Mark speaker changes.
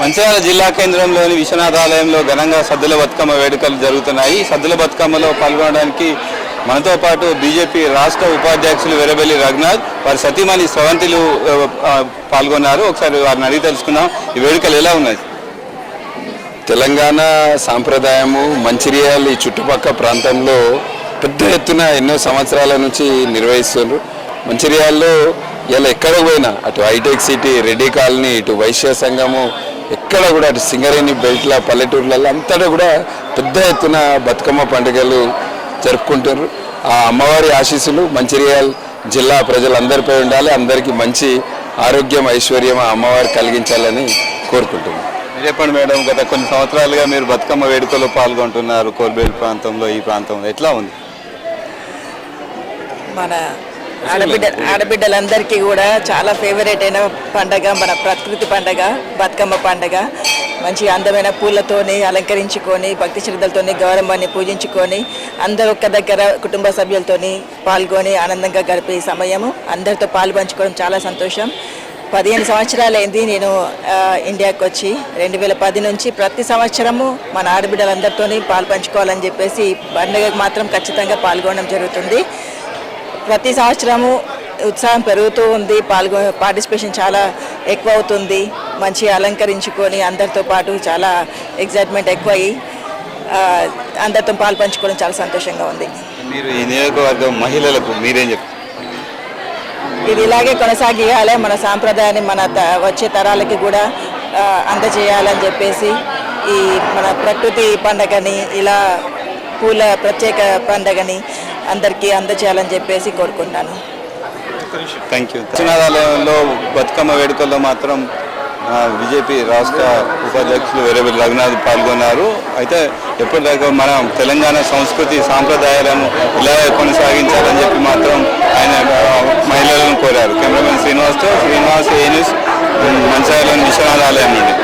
Speaker 1: మంచిర్యాల జిల్లా కేంద్రంలోని విశ్వనాథ ఆలయంలో ఘనంగా సద్దుల బతుకమ్మ వేడుకలు జరుగుతున్నాయి. సద్దుల బతుకమ్మలో పాల్గొనడానికి మనతో పాటు బీజేపీ రాష్ట్ర ఉపాధ్యక్షులు వెరబెల్లి రఘునాథ్ వారి సతీమణి స్రవంతిలు పాల్గొన్నారు. ఒకసారి వారిని అడిగి తెలుసుకుందాం ఈ వేడుకలు ఎలా ఉన్నాయి?
Speaker 2: తెలంగాణ సాంప్రదాయము మంచిర్యాల ఈ చుట్టుపక్కల ప్రాంతంలో పెద్ద ఎత్తున ఎన్నో సంవత్సరాల నుంచి నిర్వహిస్తున్నారు. మంచిర్యాలలో ఇలా ఎక్కడ పోయినా అటు హైటెక్ సిటీ రెడ్డి కాలనీ ఇటు వైశ్య సంఘము ఎక్కడ కూడా అటు సింగరేణి బెల్ట్ల పల్లెటూర్లలో అంతటా కూడా పెద్ద ఎత్తున బతుకమ్మ పండుగలు జరుపుకుంటారు. ఆ అమ్మవారి ఆశీస్సులు మంచిర్యాల జిల్లా ప్రజలందరిపై ఉండాలి. అందరికీ మంచి ఆరోగ్యం ఐశ్వర్యం ఆ అమ్మవారు కలిగించాలని కోరుకుంటున్నాను
Speaker 1: మీరు చెప్పండి మేడం గత కొన్ని సంవత్సరాలుగా మీరు బతుకమ్మ వేడుకలో పాల్గొంటున్నారు కోల్బేల్ ప్రాంతంలో ఈ ప్రాంతంలో. ఎట్లా ఉంది?
Speaker 3: మన ఆడబిడ్డ ఆడబిడ్డలందరికీ కూడా చాలా ఫేవరెట్ అయిన పండగ మన ప్రకృతి పండగ బతుకమ్మ పండగ. మంచి అందమైన పూలతోని అలంకరించుకొని భక్తి శ్రద్ధలతోని గౌరవాన్ని పూజించుకొని అందరూ ఒక్క దగ్గర కుటుంబ సభ్యులతోని పాల్గొని ఆనందంగా గడిపే సమయము. అందరితో పాలు పంచుకోవడం చాలా సంతోషం. పదిహేను సంవత్సరాలైంది నేను ఇండియాకి వచ్చి రెండు వేల పది నుంచి ప్రతి సంవత్సరము మన ఆడబిడ్డలందరితోని పాలు పంచుకోవాలని చెప్పేసి పండుగకు మాత్రం ఖచ్చితంగా పాల్గొనడం జరుగుతుంది. ప్రతి సంవత్సరము ఉత్సాహం పెరుగుతూ ఉంది పాల్గొ పార్టిసిపేషన్ చాలా ఎక్కువ అవుతుంది మంచి అలంకరించుకొని అందరితో పాటు చాలా ఎగ్జైట్మెంట్ ఎక్కువ అయ్యి అందరితో పాలు పంచుకోవడం చాలా సంతోషంగా ఉంది.
Speaker 1: మీరు ఈ నియోజకవర్గం మహిళలకు మీరేం చెప్తారు
Speaker 3: ఇది ఇలాగే కొనసాగియాలి మన సాంప్రదాయాన్ని మన త- వచ్చే తరాలకి కూడా అందజేయాలని చెప్పేసి ఈ మన ప్రకృతి పండగని ఇలా పూల ప్రత్యేక పండగని అందరికీ అందజేయాలని చెప్పేసి కోరుకుంటాను
Speaker 1: థ్యాంక్ యూ విశ్వనాథాలయంలో బతుకమ్మ వేడుకల్లో మాత్రం బీజేపీ రాష్ట్ర ఉపాధ్యక్షులు వెరబెల్లి రఘునాథ్ పాల్గొన్నారు. అయితే ఎప్పటిదాకా మనం తెలంగాణ సంస్కృతి సాంప్రదాయాలను ఇలా కొనసాగించాలని చెప్పి మాత్రం ఆయన మహిళలను కోరారు. కెమెరామెన్ శ్రీనివాస్తో శ్రీనివాస్ ఏ న్యూస్ మంచిర్యాల విశ్వనాథ ఆలయం నుండి.